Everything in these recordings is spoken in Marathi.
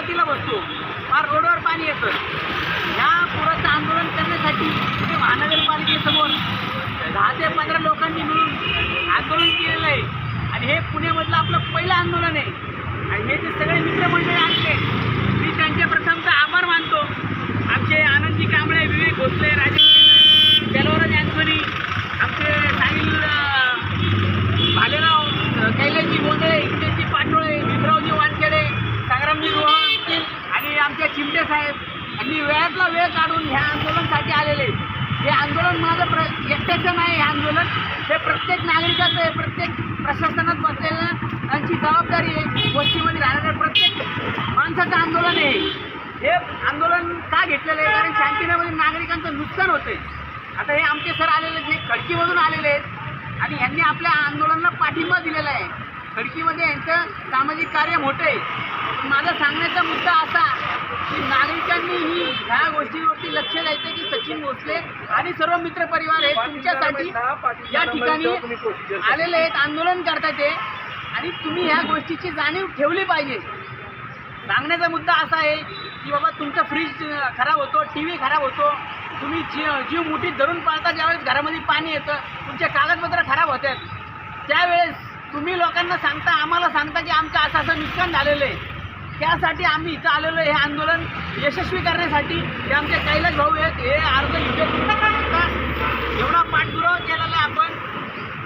फार रोडवर पाणी येतं. ह्या पुराचं आंदोलन करण्यासाठी इथे महानगरपालिकेसमोर दहा ते पंधरा लोकांनी मिळून आंदोलन केलेलं आहे. आणि हे पुण्यामधलं आपलं पहिलं आंदोलन आहे. आणि आमचे चिमटे साहेब यांनी वेळातला वेळ काढून ह्या आंदोलनासाठी आलेले. आहेत. हे आंदोलन माझं प्र एकट्याचं नाही हे आंदोलन. हे प्रत्येक नागरिकाचं आहे प्रत्येक प्रशासनात बसलेल्यांची जबाबदारी आहे. गोष्टीमध्ये राहणाऱ्या प्रत्येक माणसाचं आंदोलन आहे. हे आंदोलन का घेतलेलं आहे? कारण शांतीनगरमध्ये नागरिकांचं नुकसान होते आता हे आमचे सर आलेले आहेत, खडकीमधून आलेले आहेत. आणि यांनी आपल्या आंदोलनाला पाठिंबा दिलेला आहे. खडकीमध्ये यांचं सामाजिक कार्य मोठं आहे. माझा सांगण्याचा मुद्दा असा की नागरिकांनी ही ह्या गोष्टीवरती लक्ष द्यायचं की सचिन भोसले आणि सर्व मित्रपरिवार हे तुमच्यासाठी या ठिकाणी आलेले आहेत आंदोलन करतात ते. आणि तुम्ही ह्या गोष्टीची जाणीव ठेवली पाहिजे. सांगण्याचा मुद्दा असा आहे की बाबा तुमचा फ्रीज खराब होतो टी व्ही खराब होतो. तुम्ही जीव जीव मुठीत धरून पाळता ज्यावेळेस घरामध्ये पाणी येतं तुमचे कागदपत्र खराब होतात. त्यावेळेस तुम्ही लोकांना सांगता आम्हाला सांगता की आमचं असं असं नुकसान झालेलं आहे. त्यासाठी आम्ही इथं आलेलो आहे. हे आंदोलन यशस्वी करण्यासाठी हे आमचे कैलास भाऊ आहेत. हे अर्ज म्हणजे युद्ध एवढा पाठपुरावा केलेला आहे आपण.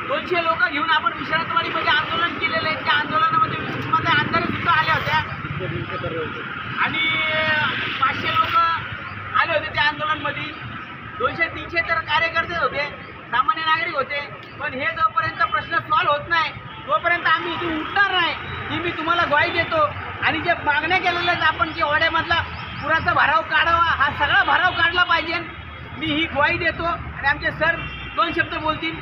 दोनशे लोक घेऊन आपण विश्रांतवाडीमध्ये आंदोलन केलेलं आहे. त्या आंदोलनामध्ये विशेषमध्ये आंदोलन सुद्धा आल्या होत्या. आणि पाचशे लोक आले होते त्या आंदोलनमध्ये. दोनशे तीनशे तर कार्यकर्ते होते. सामान्य नागरिक होते. पण हे जोपर्यंत प्रश्न सॉल्व्ह होत नाही तोपर्यंत आम्ही इथून उठणार नाही. ही मी तुम्हाला ग्वाही देतो. आणि जे मागण्या केलेल्या आहेत आपण की ओढ्यामधला पुराचा भराव काढावा हा सगळा भराव काढला पाहिजे. मी ही ग्वाही देतो आणि आमचे सर दोन शब्द बोलतील.